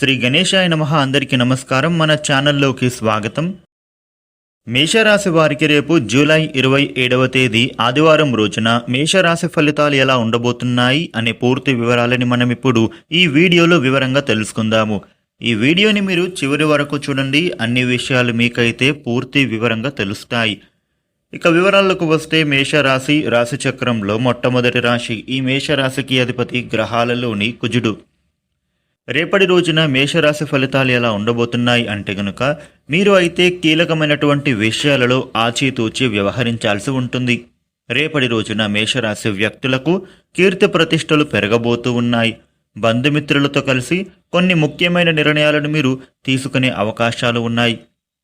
శ్రీ గణేశాయ నమః అందరికీ నమస్కారం. మన ఛానల్లోకి స్వాగతం. మేషరాశి వారికి రేపు జూలై ఇరవై ఏడవ తేదీ ఆదివారం రోజున మేషరాశి ఫలితాలు ఎలా ఉండబోతున్నాయి అనే పూర్తి వివరాలని మనం ఇప్పుడు ఈ వీడియోలో వివరంగా తెలుసుకుందాము. ఈ వీడియోని మీరు చివరి వరకు చూడండి. అన్ని విషయాలు మీకైతే పూర్తి వివరంగా తెలుస్తాయి. ఇక వివరాలకు వస్తే మేషరాశి రాశి చక్రంలో మొట్టమొదటి రాశి. ఈ మేషరాశికి అధిపతి గ్రహాలలోని కుజుడు. రేపటి రోజున మేషరాశి ఫలితాలు ఎలా ఉండబోతున్నాయి అంటే గనుక మీరు అయితే కీలకమైనటువంటి విషయాలలో ఆచితూచి వ్యవహరించాల్సి ఉంటుంది. రేపటి రోజున మేషరాశి వ్యక్తులకు కీర్తి ప్రతిష్టలు పెరగబోతూ ఉన్నాయి. బంధుమిత్రులతో కలిసి కొన్ని ముఖ్యమైన నిర్ణయాలను మీరు తీసుకునే అవకాశాలు ఉన్నాయి.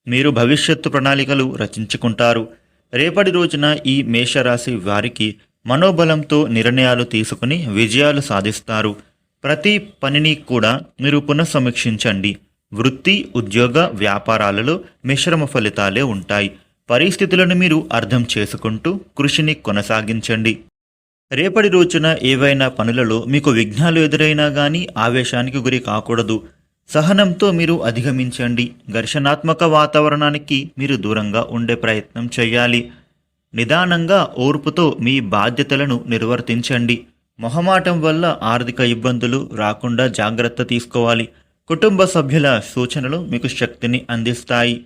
మీరు భవిష్యత్తు ప్రణాళికలు రచించుకుంటారు. రేపటి రోజున ఈ మేషరాశి వారికి మనోబలంతో నిర్ణయాలు తీసుకుని విజయాలు సాధిస్తారు. ప్రతి పనిని కూడా మీరు పునఃసమీక్షించండి. వృత్తి ఉద్యోగ వ్యాపారాలలో మిశ్రమ ఫలితాలే ఉంటాయి. పరిస్థితులను మీరు అర్థం చేసుకుంటూ కృషిని కొనసాగించండి. రేపటి రోజున ఏవైనా పనులలో మీకు విఘ్నాలు ఎదురైనా కానీ ఆవేశానికి గురి కాకూడదు. సహనంతో మీరు అధిగమించండి. ఘర్షణాత్మక వాతావరణానికి మీరు దూరంగా ఉండే ప్రయత్నం చేయాలి. నిదానంగా ఓర్పుతో మీ బాధ్యతలను నిర్వర్తించండి. మొహమాటం వల్ల ఆర్థిక ఇబ్బందులు రాకుండా జాగ్రత్త తీసుకోవాలి. కుటుంబ సభ్యుల సూచనలు మీకు శక్తిని అందిస్తాయి.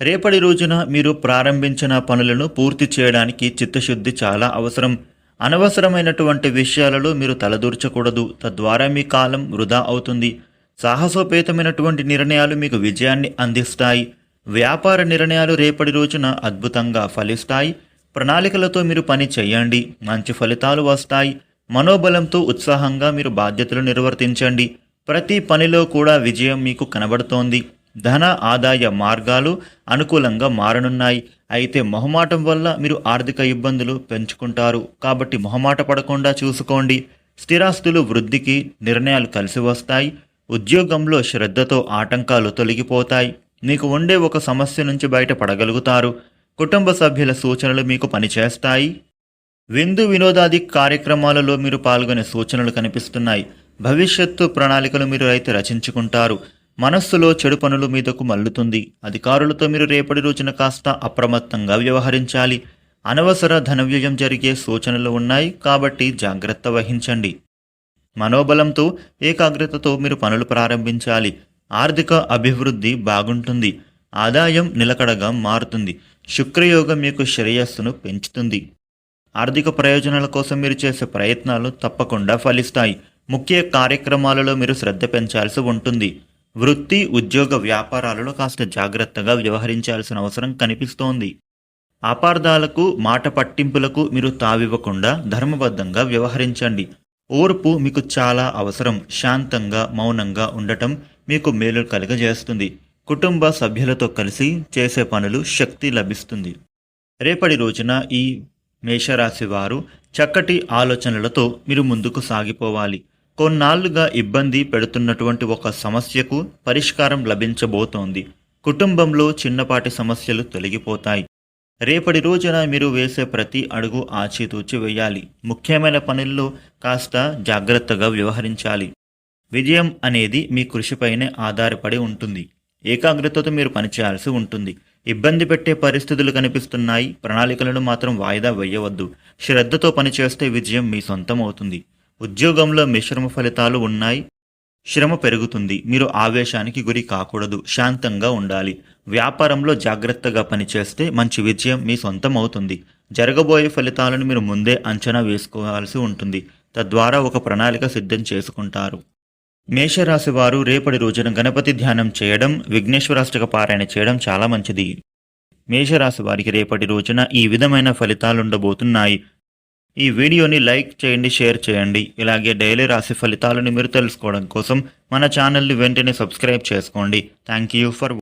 రేపటి రోజున మీరు ప్రారంభించిన పనులను పూర్తి చేయడానికి చిత్తశుద్ధి చాలా అవసరం. అనవసరమైనటువంటి విషయాలలో మీరు తలదూర్చకూడదు. తద్వారా మీ కాలం వృధా అవుతుంది. సాహసోపేతమైనటువంటి నిర్ణయాలు మీకు విజయాన్ని అందిస్తాయి. వ్యాపార నిర్ణయాలు రేపటి రోజున అద్భుతంగా ఫలిస్తాయి. ప్రణాళికలతో మీరు పని చేయండి. మంచి ఫలితాలు వస్తాయి. మనోబలంతో ఉత్సాహంగా మీరు బాధ్యతలు నిర్వర్తించండి. ప్రతి పనిలో కూడా విజయం మీకు కనబడుతోంది. ధన ఆదాయ మార్గాలు అనుకూలంగా మారనున్నాయి. అయితే మొహమాటం వల్ల మీరు ఆర్థిక ఇబ్బందులు పెంచుకుంటారు. కాబట్టి మొహమాట పడకుండా చూసుకోండి. స్థిరాస్తులు వృద్ధికి నిర్ణయాలు కలిసి వస్తాయి. ఉద్యోగంలో శ్రద్ధతో ఆటంకాలు తొలగిపోతాయి. మీకు ఉండే ఒక సమస్య నుంచి బయటపడగలుగుతారు. కుటుంబ సభ్యుల సూచనలు మీకు పనిచేస్తాయి. విందు వినోదాది కార్యక్రమాలలో మీరు పాల్గొనే సూచనలు కనిపిస్తున్నాయి. భవిష్యత్తు ప్రణాళికలు మీరు అయితే రచించుకుంటారు. మనస్సులో చెడు పనులు మీదకు మల్లుతుంది అధికారులతో మీరు రేపటి రోజున కాస్త అప్రమత్తంగా వ్యవహరించాలి. అనవసర ధనవ్యయం జరిగే సూచనలు ఉన్నాయి కాబట్టి జాగ్రత్త వహించండి. మనోబలంతో ఏకాగ్రతతో మీరు పనులు ప్రారంభించాలి. ఆర్థిక అభివృద్ధి బాగుంటుంది. ఆదాయం నిలకడగా మారుతుంది. శుక్రయోగం మీకు శ్రేయస్సును పెంచుతుంది. ఆర్థిక ప్రయోజనాల కోసం మీరు చేసే ప్రయత్నాలు తప్పకుండా ఫలిస్తాయి. ముఖ్య కార్యక్రమాలలో మీరు శ్రద్ధ పెంచాల్సి ఉంటుంది. వృత్తి ఉద్యోగ వ్యాపారాలలో కాస్త జాగ్రత్తగా వ్యవహరించాల్సిన అవసరం కనిపిస్తోంది. అపార్థాలకు మాట పట్టింపులకు మీరు తావివ్వకుండా ధర్మబద్ధంగా వ్యవహరించండి. ఓర్పు మీకు చాలా అవసరం. శాంతంగా మౌనంగా ఉండటం మీకు మేలు కలుగజేస్తుంది. కుటుంబ సభ్యులతో కలిసి చేసే పనులు శక్తి లభిస్తుంది. రేపటి రోజున ఈ మేషరాశి వారు చక్కటి ఆలోచనలతో మీరు ముందుకు సాగిపోవాలి. కొన్నాళ్ళుగా ఇబ్బంది పెడుతున్నటువంటి ఒక సమస్యకు పరిష్కారం లభించబోతోంది. కుటుంబంలో చిన్నపాటి సమస్యలు తొలగిపోతాయి. రేపటి రోజున మీరు వేసే ప్రతి అడుగు ఆచితూచి వేయాలి. ముఖ్యమైన పనుల్లో కాస్త జాగ్రత్తగా వ్యవహరించాలి. విజయం అనేది మీ కృషిపైనే ఆధారపడి ఉంటుంది. ఏకాగ్రతతో మీరు పనిచేయాల్సి ఉంటుంది. ఇబ్బంది పెట్టే పరిస్థితులు కనిపిస్తున్నాయి. ప్రణాళికలను మాత్రం వాయిదా వేయవద్దు. శ్రద్ధతో పనిచేస్తే విజయం మీ సొంతం అవుతుంది ఉద్యోగంలో మిశ్రమ ఫలితాలు ఉన్నాయి. శ్రమ పెరుగుతుంది. మీరు ఆవేశానికి గురి కాకూడదు. శాంతంగా ఉండాలి. వ్యాపారంలో జాగ్రత్తగా పనిచేస్తే మంచి విజయం మీ సొంతం అవుతుంది జరగబోయే ఫలితాలను మీరు ముందే అంచనా వేసుకోవాల్సి ఉంటుంది. తద్వారా ఒక ప్రణాళిక సిద్ధం చేసుకుంటారు. మేషరాశి వారు రేపటి రోజున గణపతి ధ్యానం చేయడం విఘ్నేశ్వరాష్టక పారాయణ చేయడం చాలా మంచిది. మేషరాశి వారికి రేపటి రోజున ఈ విధమైన ఫలితాలు ఉండబోతున్నాయి ఈ వీడియోని లైక్ చేయండి షేర్ చేయండి. ఇలాగే డైలీ రాశి ఫలితాలను మీరు తెలుసుకోవడం కోసం మన ఛానల్ని వెంటనే సబ్స్క్రైబ్ చేసుకోండి. Thank you for